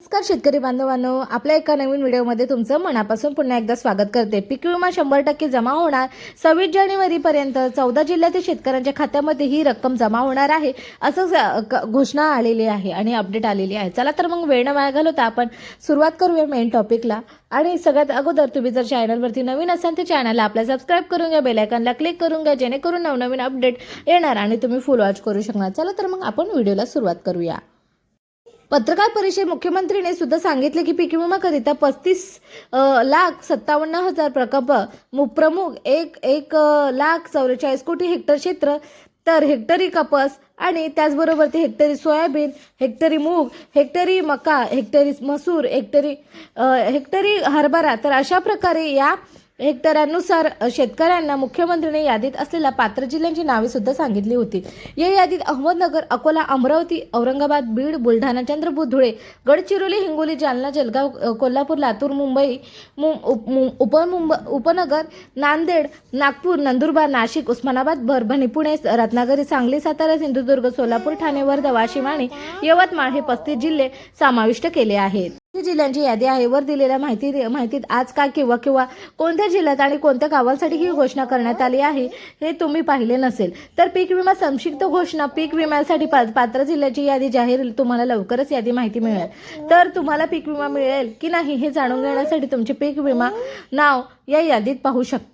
नमस्कार शेतकरी बांधवांनो आपल्या एका नवीन व्हिडिओमध्ये तुमचं मनापासून पुन्हा एकदा स्वागत करते. पीक विमा शंभर टक्के जमा होणार. सव्वीस जानेवारीपर्यंत चौदा जिल्ह्यातील शेतकऱ्यांच्या खात्यामध्ये ही रक्कम जमा होणार आहे असं क- घोषणा आलेली आहे आणि अपडेट आलेली आहे. चला तर मग वेळ न वाया घालवता आपण सुरुवात करूया मेन टॉपिकला आणि सगळ्यात अगोदर तुम्ही जर चॅनलवरती नवीन असाल तर चॅनलला आपल्या सबस्क्राईब करून घ्या बेलायकनला क्लिक करून घ्या जेणेकरून नवनवीन अपडेट येणार आणि तुम्ही फुल वॉच करू शकणार. चला तर मग आपण व्हिडिओला सुरुवात करूया. पत्रकार परिषद मुख्यमंत्रीने सुद्धा सांगितले की पीक विमाकरिता पस्तीस लाख सत्तावन्न हजार प्रकल्प प्रमुख एक एक लाख चौवेचाळीस कोटी हेक्टर क्षेत्र तर हेक्टरी कपास आणि त्याचबरोबर ते हेक्टरी सोयाबीन हेक्टरी मूग हेक्टरी मका हेक्टरी मसूर हेक्टरी हेक्टरी हरभरा. तर अशा प्रकारे या हेक्टरांनुसार शेतकऱ्यांना मुख्यमंत्र्यांनी यादीत असलेल्या पात्र जिल्ह्यांची नावे सुद्धा सांगितली होती. या यादीत अहमदनगर अकोला अमरावती औरंगाबाद बीड बुलढाणा चंद्रपूर धुळे गडचिरोली हिंगोली जालना जलगाव कोल्हापूर लातूर मुंबई उप- मु- उपमुंब उपनगर नांदेड नागपूर नंदुरबार नाशिक उस्मानाबाद परभणी पुणे रत्नागिरी सांगली सातारा सिंधुदुर्ग सोलापूर ठाणे वर्धा वाशिम आणि यवतमाळ हे पस्तीस जिल्हे समाविष्ट केले आहेत. जिल्ह्यांची यादी आहे? वर दिलेल्या माहिती माहितीत आज काय किंवा किंवा कोणत्या जिल्ह्यात आणि कोणत्या गावांसाठी ही घोषणा करण्यात आली आहे हे तुम्ही पाहिले नसेल. तर पीक विमा संक्षिप्त घोषणा पीक विम्यासाठी पा- पात्र जिल्ह्याची यादी जाहीर तुम्हाला लवकरच यादी माहिती मिळेल. तर तुम्हाला पीक विमा मिळेल की नाही हे जाणून घेण्यासाठी तुमचे पीक विमा नाव या यादीत पाहू शकता.